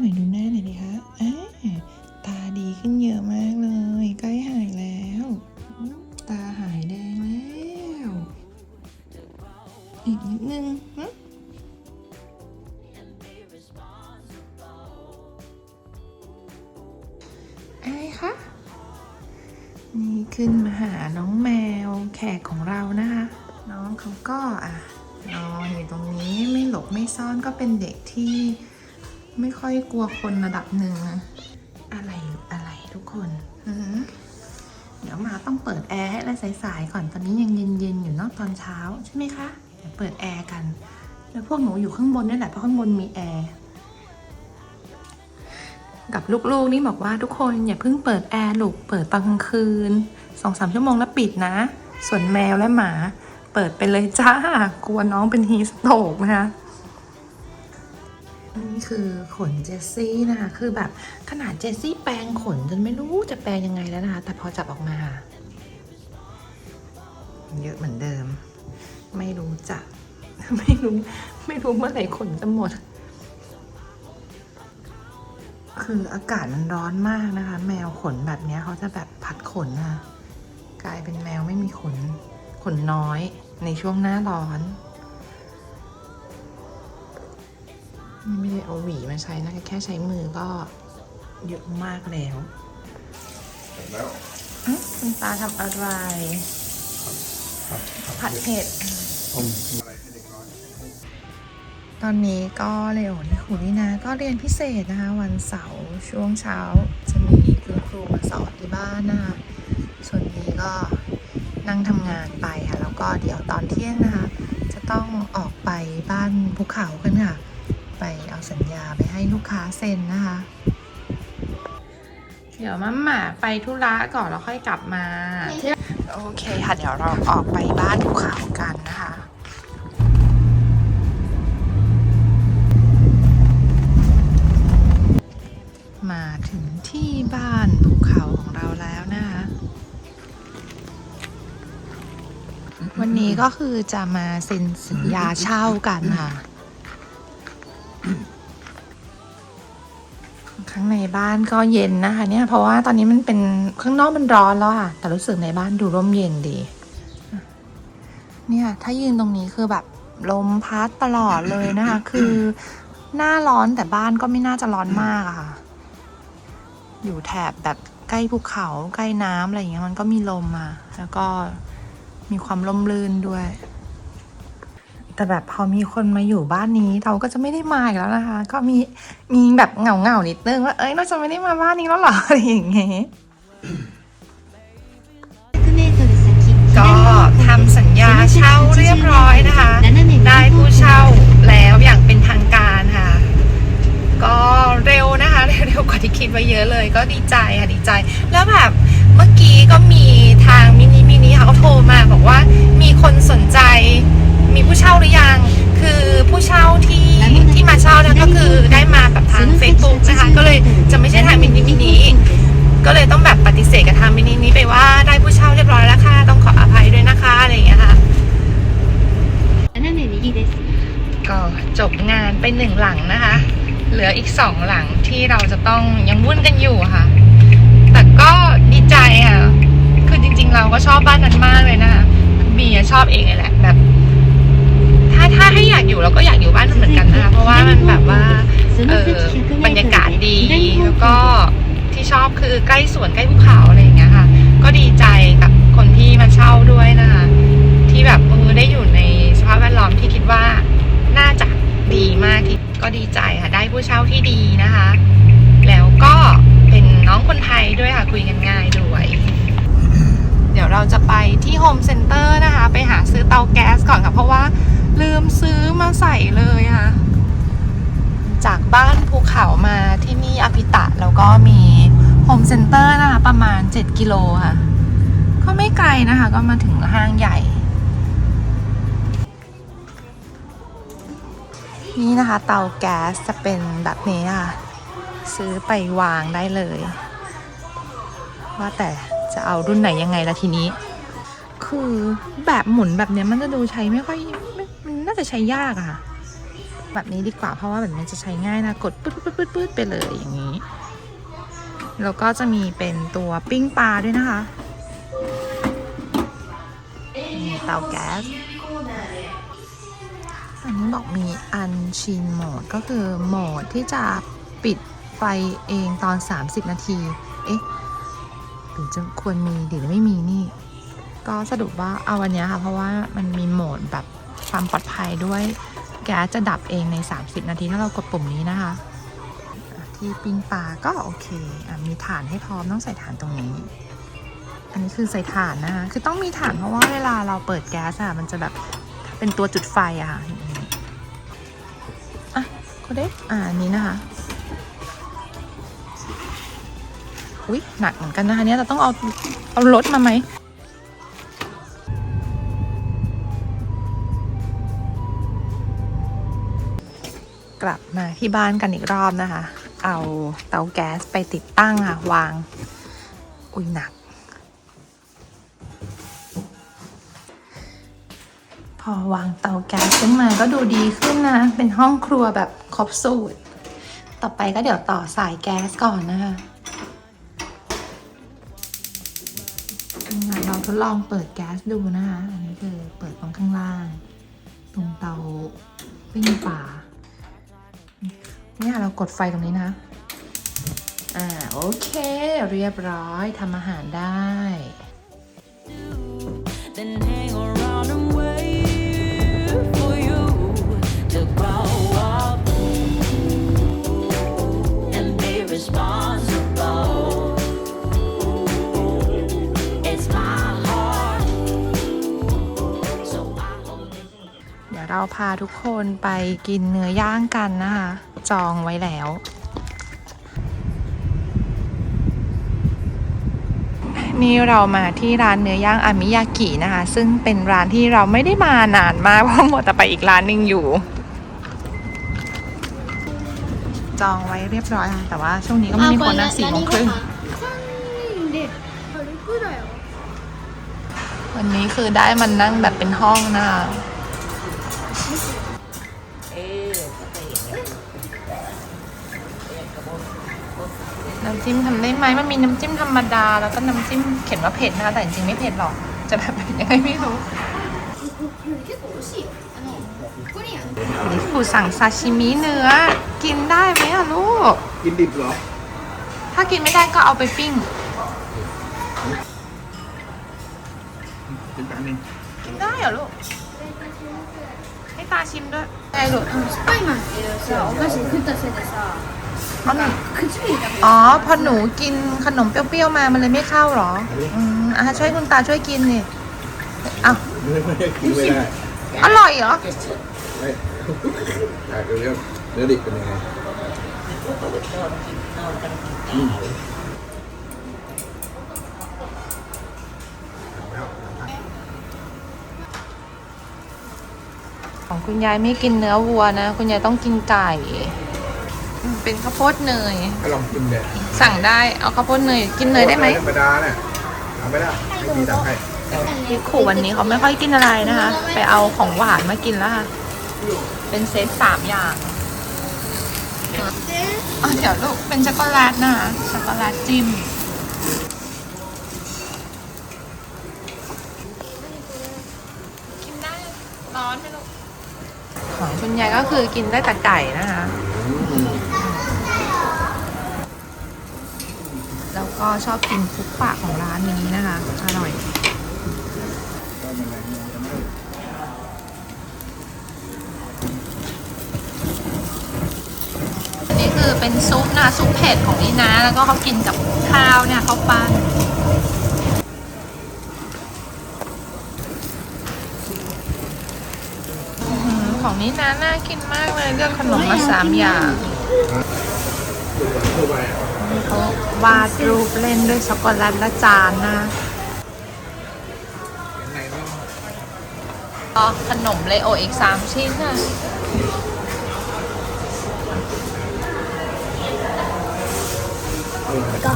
ไหนดูหน้าหน่อยดิคะอ๊ะตาดีขึ้นเยอะมากเลย ใกล้หายแล้ว ตาหายแดงแล้ว อีกนิดนึงหึอะไรคะนี่ขึ้นมาหาน้องแมวแขกของเรานะคะ น้องเขาก็อะนอนอยู่ตรงนี้ไม่หลบไม่ซ่อนก็เป็นเด็กที่ ไม่ค่อยกลัวคนระดับหนึ่งนะอะไรอะไรทุกคนอือหือเดี๋ยวมาต้องเปิดแอร์ให้ละสายๆก่อนตอนนี้ยังเย็นๆอยู่เนอะตอนเช้าใช่ไหมคะเดี๋ยวเปิดแอร์กัน แล้วพวกหนูอยู่ข้างบนนี่แหละเพราะข้างบนมีแอร์กับลูกๆนี่บอกว่าทุกคนอย่าเพิ่งเปิดแอร์ลูกเปิดตอนกลางคืนสองสามชั่วโมงแล้วปิดนะ ส่วนแมวและหมา เปิดไปเลยจ้ากลัวน้องเป็นฮีสโตกนะคะ นี่คือขนเจสซี่นะคะ คือแบบขนาดเจสซี่แปรงขนจนไม่รู้จะแปรงยังไงแล้วนะคะ แต่พอจับออกมา เยอะเหมือนเดิม ไม่รู้จะไม่รู้ไม่รู้เมื่อไหร่ขนจะหมด คืออากาศมันร้อนมากนะคะ แมวขนแบบนี้เขาจะแบบพัดขนค่ะ กลายเป็นแมวไม่มีขน ขนน้อยในช่วงหน้าร้อน ไม่ได้เอาหวีมาใช้นะแค่ใช้มือก็เยอะมากแล้วเสร็จแล้วอืมคุณตาทำอะไร ผัดเผ็ดต้มอะไรให้เด็กน้อยตอนนี้ก็เร็วนี่ครูนี่นะก็เรียนพิเศษนะคะ วันเสาร์ช่วงเช้า จะมีคุณครูมาสอนที่บ้านนะคะส่วนนี้ก็นั่งทำงานไปค่ะ แล้วก็เดี๋ยวตอนเที่ยงนะคะ จะต้องออกไปบ้านภูเขากันค่ะ ไปเอาสัญญาไปให้ลูกค้าเซ็นนะคะ เดี๋ยวมัมหมาไปธุระก่อนแล้วค่อยกลับมา โอเคค่ะ เดี๋ยวเราออกไปบ้านภูเขากันนะคะมาถึงที่บ้านภูเขาของเราแล้วนะคะ วันนี้ก็คือจะมาเซ็นสัญญาเช่ากันค่ะ ข้างในบ้านก็เย็นนะคะเนี่ยเพราะว่าตอนนี้มันเป็นข้างนอกมันร้อนแล้วค่ะแต่รู้สึกในบ้านดูร่มเย็นดี เนี่ยถ้ายืนตรงนี้คือแบบลมพัดตลอดเลยนะคะ คือหน้าร้อนแต่บ้านก็ไม่น่าจะร้อนมากอะค่ะ อยู่แถบแบบใกล้ภูเขาใกล้น้ำอะไรอย่างเงี้ยมันก็มีลมมาแล้วก็มีความร่มรื่นด้วย แต่แบบพอมีคนมาอยู่บ้านนี้เราก็จะไม่ได้มาอีกแล้วนะคะ ก็มีมีแบบเหงาเงานิดนึงว่าเอ้ยเราจะไม่ได้มาบ้านนี้แล้วหรออะไรอย่างเงี้ยก็ทำสัญญาเช่าเรียบร้อยนะคะ ได้ผู้เช่าแล้วอย่างเป็นทางการค่ะ ก็เร็วนะคะเร็วกว่าที่คิดไว้เยอะเลย ก็ดีใจค่ะดีใจ แล้วแบบเมื่อกี้ก็มีทางมินิมินิเขาโทรมาบอกว่ามีคนสนใจ มีผู้เช่าหรือยัง คือผู้เช่าที่ที่มาเช่านะก็คือได้มาแบบทางเฟซบุ๊กนะคะ ก็เลยจะไม่ใช่ทางมินิมินิก็เลยต้องแบบปฏิเสธกับทางมินินี้ไปว่าได้ผู้เช่าเรียบร้อยแล้วค่ะ ต้องขออภัยด้วยนะคะอะไรอย่างเงี้ยค่ะ ก็จบงานไปหนึ่งหลังนะคะ เหลืออีกสองหลังที่เราจะต้องยังวุ่นกันอยู่ค่ะ แต่ก็ดีใจค่ะ คือจริง ๆ เราก็ชอบบ้านนั้นมากเลยนะคะบีชอบเองแหละแบบ ถ้าถ้าให้อยากอยู่เราก็อยากอยู่บ้านนั้นเหมือนกันนะคะเพราะว่ามันแบบว่าเออบรรยากาศดีแล้วก็ที่ชอบคือใกล้สวนใกล้ภูเขาอะไรอย่างเงี้ยค่ะ ก็ดีใจกับคนที่มาเช่าด้วยนะคะที่แบบเออได้อยู่ในสภาพแวดล้อมที่คิดว่าน่าจะดีมากที่ก็ดีใจค่ะได้ผู้เช่าที่ดีนะคะ แล้วก็เป็นน้องคนไทยด้วยค่ะคุยกันง่ายด้วยเดี๋ยวเราจะไปที่โฮมเซ็นเตอร์นะคะ ไปหาซื้อเตาแก๊สก่อนค่ะ เพราะว่า ลืมซื้อมาใส่เลยค่ะ จากบ้านภูเขามาที่นี่อภิตะแล้วก็มีโฮมเซ็นเตอร์นะคะประมาณ 7 กิโลค่ะ ก็ไม่ไกลนะคะ ก็มาถึงห้างใหญ่ นี่นะคะ เตาแก๊สจะเป็นแบบนี้ค่ะ ซื้อไปวางได้เลย ว่าแต่จะเอารุ่นไหนยังไงละทีนี้ คือแบบหมุนแบบเนี้ยมันจะดูใช้ไม่ค่อยไน่าจะใช้ยากอะค่ะ แบบนี้ดีกว่าเพราะว่าแบบนี้จะใช้ง่ายนะ กดปื๊ดปื๊ดปื๊ดปื๊ดไปเลยอย่างนี้ แล้วก็จะมีเป็นตัวปิ้งปลาด้วยนะคะมีเตาแก๊สอันนี้บอกมีอันชินโหมดก็คือโหมดที่จะปิดไฟเองตอน 30 นาที เอ๊ะหรือจะควรมีหรือไม่มีนี่ ก็สรุปว่าเอาวันนี้ค่ะ เพราะว่ามันมีโหมดแบบ ความปลอดภัยด้วยแก๊สจะดับเองใน 30 นาทีถ้าเรากดปุ่มนี้นะคะ ที่ปิ้งปลาก็โอเคอมีฐานให้พร้อมต้องใส่ฐานตรงนี้ อันนี้คือใส่ฐานนะคะ คือต้องมีฐานเพราะว่าเวลาเราเปิดแก๊สอะมันจะแบบเป็นตัวจุดไฟอะค่ะอะโคเด็กอ่านนี้นะคะอุ๊ยหนักเหมือนกันนะคะเนี่ยเราต้องเอาเอารถมาไหม กลับมาที่บ้านกันอีกรอบนะคะ เอาเตาแก๊สไปติดตั้งค่ะ วาง อุ้ยหนัก พอวางเตาแก๊สขึ้นมาก็ดูดีขึ้นนะ เป็นห้องครัวแบบครบสูตร ต่อไปก็เดี๋ยวต่อสายแก๊สก่อนนะคะเราทดลองเปิดแก๊สดูนะคะ อันนี้คือเปิดตรงข้างล่าง ตรงเตาปิ้งปลา เนี่ยเรากดไฟตรงนี้นะ อ่าโอเค เรียบร้อยทำอาหารได้เดี๋ยวเราพาทุกคนไปกินเนื้อย่างกันนะคะ จองไว้แล้ว นี่เรามาที่ร้านเนื้อย่างอามิยากินะคะ ซึ่งเป็นร้านที่เราไม่ได้มานานมากเพราะหมดแต่ไปอีกร้านหนึ่งอยู่ จองไว้เรียบร้อยแต่ว่าช่วงนี้ก็ไม่มีคนนะสี่โมงครึ่งวันนี้คือได้มันนั่งแบบเป็นห้องนะคะ น้ำจิ้มทำได้ไหมมันมีน้ำจิ้มธรรมดา แล้วก็น้ำจิ้มเขียนว่าเผ็ดนะคะ แต่จริงๆไม่เผ็ดหรอก จะแบบยังไงไม่รู้นี่ปู่สั่งซาชิมิเนื้อ กินได้ไหมอะลูก กินดิบเหรอ ถ้ากินไม่ได้ก็เอาไปปิ้งกินแป๊บนึงกินได้เหรอลูก ให้ตาชิมด้วยได้ลูกไม่มาเดี๋ยวโอเคขึ้นแต่เสร็จแล้ว พราะหนูอ๋อพอหนูกินขนมเปรี้ยวๆมามันเลยไม่เข้าหรออืมอะช่วยคุณตาช่วยกินนี่อ้าวไอร่อยเหรอถ่ายเร็วๆเนื้อดิบเป็นยังไงของคุณยายไม่กินเนื้อวัวนะ คุณยายต้องกินไก่ เป็นข้าวโพดเนย ก็ลองกินเนี่ยสั่งได้เอาข้าวโพดเนยกินเนยได้ไหมธรรมดาเนี่ยเอาไม่ได้ไม่มีตังค์ให้พี่ขู่วันนี้เขาไม่ค่อยกินอะไรนะคะ ไปเอาของหวานมากินแล้วค่ะ เป็นเซตสามอย่างอ๋อเดี๋ยวลูกเป็นช็อกโกแลตนะคะช็อกโกแลตจิ้มกินได้ร้อนไหมลูกของคุณยายก็คือกินได้แต่ไก่นะคะ ก็ชอบกินคุกปะของร้านนี้นะคะ อร่อยอันนี้คือเป็นซุปนะซุปเผ็ดของนี่นะ แล้วก็เขากินกับข้าวเนี่ยข้าวปั้นของนี่นะน่ากินมากเลยเลือกขนมมาสามอย่าง ทั่วไปอะเขาวาดรูปเล่นด้วยช็อกโกแลตและจานนะยังไงต้องก็ขนมเลโออีกสามชิ้นค่ะอร่อยอ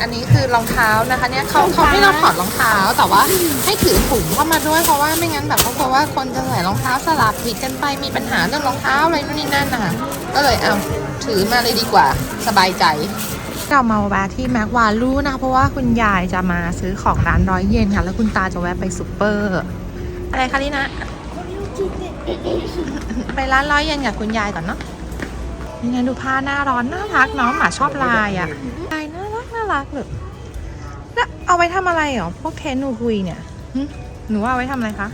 อันนี้คือรองเท้านะคะเนี่ยเขาเขาให้เราถอดรองเท้าแต่ว่าให้ถือถุงเข้ามาด้วยเพราะว่าไม่งั้นแบบเขากลัวว่าคนจะใส่รองเท้าสลับผิดกันไปมีปัญหาเรื่องรองเท้าอะไรนู่นนี่นั่นนะคะก็เลยเอาถือมาเลยดีกว่าสบายใจ เรามาแวะที่แม็กวาลูนะคะเพราะว่าคุณยายจะมาซื้อของร้านร้อยเยนค่ะ แล้วคุณตาจะแวะไปซูเปอร์ อะไรคะลินะไปร้านร้อยเยนกับคุณยายก่อนเนาะนี่นะดูผ้าหน้าร้อนน่ารักเนาะหมาชอบลายอะ่ะลายน่ารักน่ารักเลยแล้วเอาไว้ทำอะไรเหรอพวกเทนนูคุยเนี่ยหึหนูว่าเอาไว้ทำอะไรคะ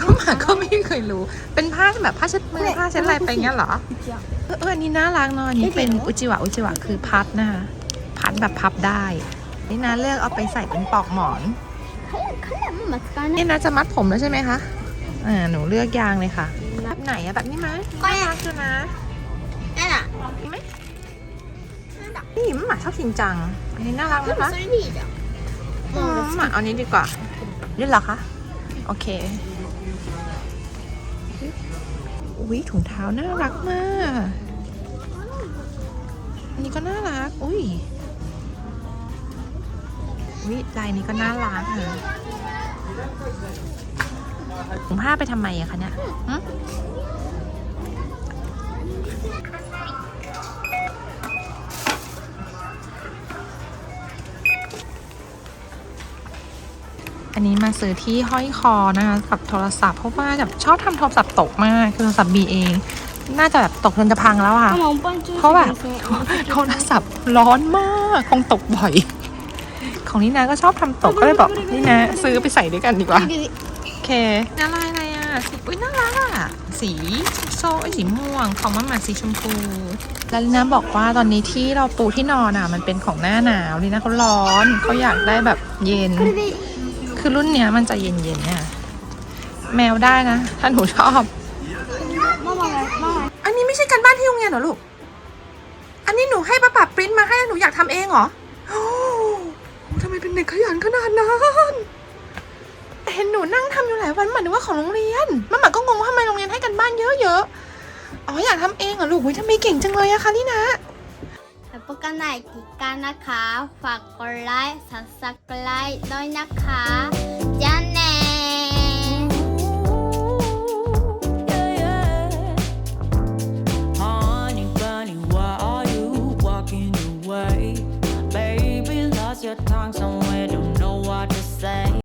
ก็หมาก็ไม่เคยรู้ เป็นผ้าแบบผ้าเช็ดมือผ้าเช็ดอะไรไปอย่างเงี้ยเหรอ เอออันี่น่ารักเนาะนี่เป็นอุจิวะอุจิวะคือพัดนะคะพัดแบบพับได้ นี่นะเลือกเอาไปใส่เป็นปลอกหมอน นี่นะจะมัดผมแล้วใช่ไหมคะ อ่า หนูเลือกยางเลยค่ะ แบบไหนอะแบบนี้ไหมน่ารักอยู่นะนั่นอะไหมนี่หมาชอบจริงจัง อันนี้น่ารักนะคะหมาเอานี้ดีกว่าเลืเหรอคะ โอเค อุ้ยถุงเท้าน่ารักมาก อันนี้ก็น่ารัก อุ้ยอุ้ยลายนี้ก็น่ารักค่ะถุงผ้าไปทำไมอะคะเนี่ย อันนี้มาซื้อที่ห้อยคอนะคะกับโทรศัพท์เพราะว่าแบบชอบทำโทรศัพท์ตกมากคือโทรศัพท์บีเองน่าจะแบบตกจนจะพังแล้วค่ะ เพราะแบบโทรศัพท์ร้อนมากคงตกบ่อย ของนี่นาก็ชอบทำตกก็เลยบอกนี่นะซื้อไปใส่ด้วยกันดีกว่า โอเคน่ารักอะไรอะสีอุ้ยน่ารักอะสีโซ่สีม่วงของมันหมาสีชมพู แล้วลีน่าบอกว่าตอนนี้ที่เราปูที่นอนอะ มันเป็นของหน้าหนาวลินาเขาร้อนเขาอยากได้แบบเย็น คือรุ่นเนี้ยมันจะเย็นๆเนี่ยแมวได้นะ ถ้าหนูชอบ อันนี้ไม่ใช่การบ้านที่โรงเรียนเหรอลูก อันนี้หนูให้ป้าป๋าปริ้นมาให้หนูอยากทำเองเหรอโอ้ทำไมเป็นเด็กขยันขนาดนั้นเห็นหนูนั่งทำอยู่หลายวันหมันนึว่าของโรงเรียนมันหมาก็งงว่าทำไมโรงเรียนให้กันบ้านเยอะๆ อ๋ออยากทำเองเหรอลูกทำไมเก่งจังเลยอะคะนี่นะ พบกันใหม่กิจการนะคะ ฝากกดไลค์สับสไครต์ด้วยนะคะจ้าแน Your tongue somewhere